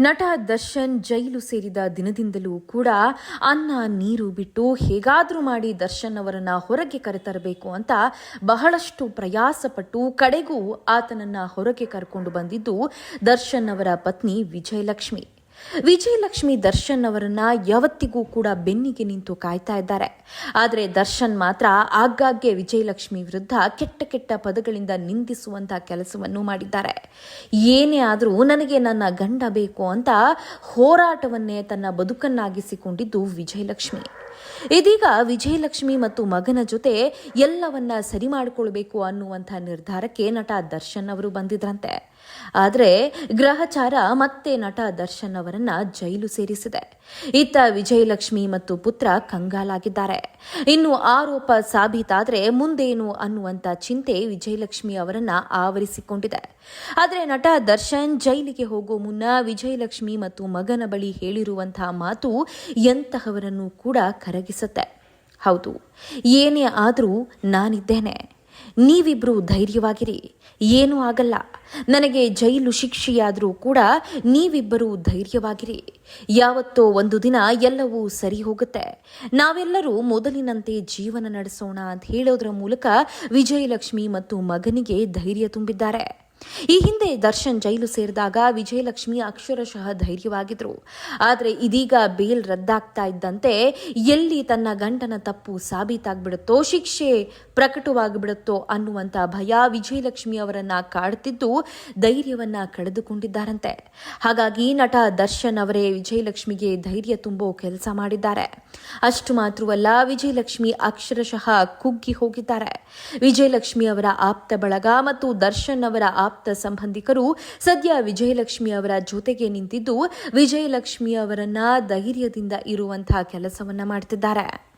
ನಟ ದರ್ಶನ್ ಜೈಲು ಸೇರಿದ ದಿನದಿಂದಲೂ ಕೂಡ ಅನ್ನ ನೀರು ಬಿಟ್ಟು ಹೇಗಾದರೂ ಮಾಡಿ ದರ್ಶನ್ ಅವರನ್ನ ಹೊರಗೆ ಕರೆತರಬೇಕು ಅಂತ ಬಹಳಷ್ಟು ಪ್ರಯಾಸಪಟ್ಟು ಕಡೆಗೂ ಆತನನ್ನ ಹೊರಗೆ ಕರ್ಕೊಂಡು ಬಂದಿದ್ದು ದರ್ಶನ್ ಅವರ ಪತ್ನಿ ವಿಜಯಲಕ್ಷ್ಮಿ. ವಿಜಯಲಕ್ಷ್ಮಿ ದರ್ಶನ್ ಅವರನ್ನ ಯಾವತ್ತಿಗೂ ಕೂಡ ಬೆನ್ನಿಗೆ ನಿಂತು ಕಾಯ್ತಾ ಇದ್ದಾರೆ. ಆದರೆ ದರ್ಶನ್ ಮಾತ್ರ ಆಗಾಗ್ಗೆ ವಿಜಯಲಕ್ಷ್ಮಿ ವಿರುದ್ಧ ಕೆಟ್ಟ ಕೆಟ್ಟ ಪದಗಳಿಂದ ನಿಂದಿಸುವಂತಹ ಕೆಲಸವನ್ನು ಮಾಡಿದ್ದಾರೆ. ಏನೇ ಆದರೂ ನನಗೆ ನನ್ನ ಗಂಡ ಬೇಕು ಅಂತ ಹೋರಾಟವನ್ನೇ ತನ್ನ ಬದುಕನ್ನಾಗಿಸಿಕೊಂಡಿದ್ದು ವಿಜಯಲಕ್ಷ್ಮಿ. ಇದೀಗ ವಿಜಯಲಕ್ಷ್ಮಿ ಮತ್ತು ಮಗನ ಜೊತೆ ಎಲ್ಲವನ್ನ ಸರಿ ಮಾಡಿಕೊಳ್ಬೇಕು ಅನ್ನುವಂಥ ನಿರ್ಧಾರಕ್ಕೆ ನಟ ದರ್ಶನ್ ಅವರು ಬಂದಿದ್ರಂತೆ. ಆದರೆ ಗ್ರಹಚಾರ ಮತ್ತೆ ನಟ ದರ್ಶನ್ ಅವರನ್ನ ಜೈಲು ಸೇರಿಸಿದೆ. ಇತ್ತ ವಿಜಯಲಕ್ಷ್ಮಿ ಮತ್ತು ಪುತ್ರ ಕಂಗಾಲಾಗಿದ್ದಾರೆ. ಇನ್ನು ಆರೋಪ ಸಾಬೀತಾದ್ರೆ ಮುಂದೇನು ಅನ್ನುವಂತ ಚಿಂತೆ ವಿಜಯಲಕ್ಷ್ಮಿ ಅವರನ್ನ ಆವರಿಸಿಕೊಂಡಿದೆ. ಆದರೆ ನಟ ದರ್ಶನ್ ಜೈಲಿಗೆ ಹೋಗೋ ಮುನ್ನ ವಿಜಯಲಕ್ಷ್ಮಿ ಮತ್ತು ಮಗನ ಬಳಿ ಹೇಳಿರುವಂತಹ ಮಾತು ಎಂತಹವರನ್ನು ಕೂಡ ಕರಗಿಸುತ್ತೆ. ಹೌದು, ಏನೇ ಆದರೂ ನಾನಿದ್ದೇನೆ. ನೀವಿಬ್ರು ಧೈರ್ಯವಾಗಿರಿ. ಏನೂ ಆಗಲ್ಲ. ನನಗೆ ಜೈಲು ಶಿಕ್ಷೆಯಾದರೂ ಕೂಡ ನೀವಿಬ್ಬರೂ ಧೈರ್ಯವಾಗಿರಿ. ಯಾವತ್ತೋ ಒಂದು ದಿನ ಎಲ್ಲವೂ ಸರಿ ಹೋಗುತ್ತೆ. ನಾವೆಲ್ಲರೂ ಮೊದಲಿನಂತೆ ಜೀವನ ನಡೆಸೋಣ ಅಂತ ಹೇಳೋದ್ರ ಮೂಲಕ ವಿಜಯಲಕ್ಷ್ಮಿ ಮತ್ತು ಮಗನಿಗೆ ಧೈರ್ಯ ತುಂಬಿದ್ದಾರೆ. ಈ ಹಿಂದೆ ದರ್ಶನ್ ಜೈಲು ಸೇರಿದಾಗ ವಿಜಯಲಕ್ಷ್ಮಿ ಅಕ್ಷರಶಃ ಧೈರ್ಯವಾಗಿದ್ರು. ಆದರೆ ಇದೀಗ ಬೇಲ್ ರದ್ದಾಗ್ತಾ ಇದ್ದಂತೆ ಎಲ್ಲಿ ತನ್ನ ಗಂಡನ ತಪ್ಪು ಸಾಬೀತಾಗ್ಬಿಡುತ್ತೋ, ಶಿಕ್ಷೆ ಪ್ರಕಟವಾಗಿಬಿಡುತ್ತೋ ಅನ್ನುವಂತ ಭಯ ವಿಜಯಲಕ್ಷ್ಮಿ ಅವರನ್ನ ಕಾಡ್ತಿದ್ದು ಧೈರ್ಯವನ್ನ ಕಳೆದುಕೊಂಡಿದ್ದಾರಂತೆ. ಹಾಗಾಗಿ ನಟ ದರ್ಶನ್ ಅವರೇ ವಿಜಯಲಕ್ಷ್ಮಿಗೆ ಧೈರ್ಯ ತುಂಬೋ ಕೆಲಸ ಮಾಡಿದ್ದಾರೆ. ಅಷ್ಟು ಮಾತ್ರವಲ್ಲ, ವಿಜಯಲಕ್ಷ್ಮಿ ಅಕ್ಷರಶಃ ಕುಗ್ಗಿ ಹೋಗಿದ್ದಾರೆ. ವಿಜಯಲಕ್ಷ್ಮಿ ಅವರ ಆಪ್ತ ಬಳಗ ಮತ್ತು ದರ್ಶನ್ ಅವರ ಆಪ್ತ ಸಂಬಂಧಿಕರು ಸದ್ಯ ವಿಜಯಲಕ್ಷ್ಮಿ ಅವರ ಜೊತೆಗೆ ನಿಂತಿದ್ದು ವಿಜಯಲಕ್ಷ್ಮಿ ಅವರನ್ನ ಧೈರ್ಯದಿಂದ ಇರುವಂತಹ ಕೆಲಸವನ್ನ ಮಾಡ್ತಿದ್ದಾರೆ.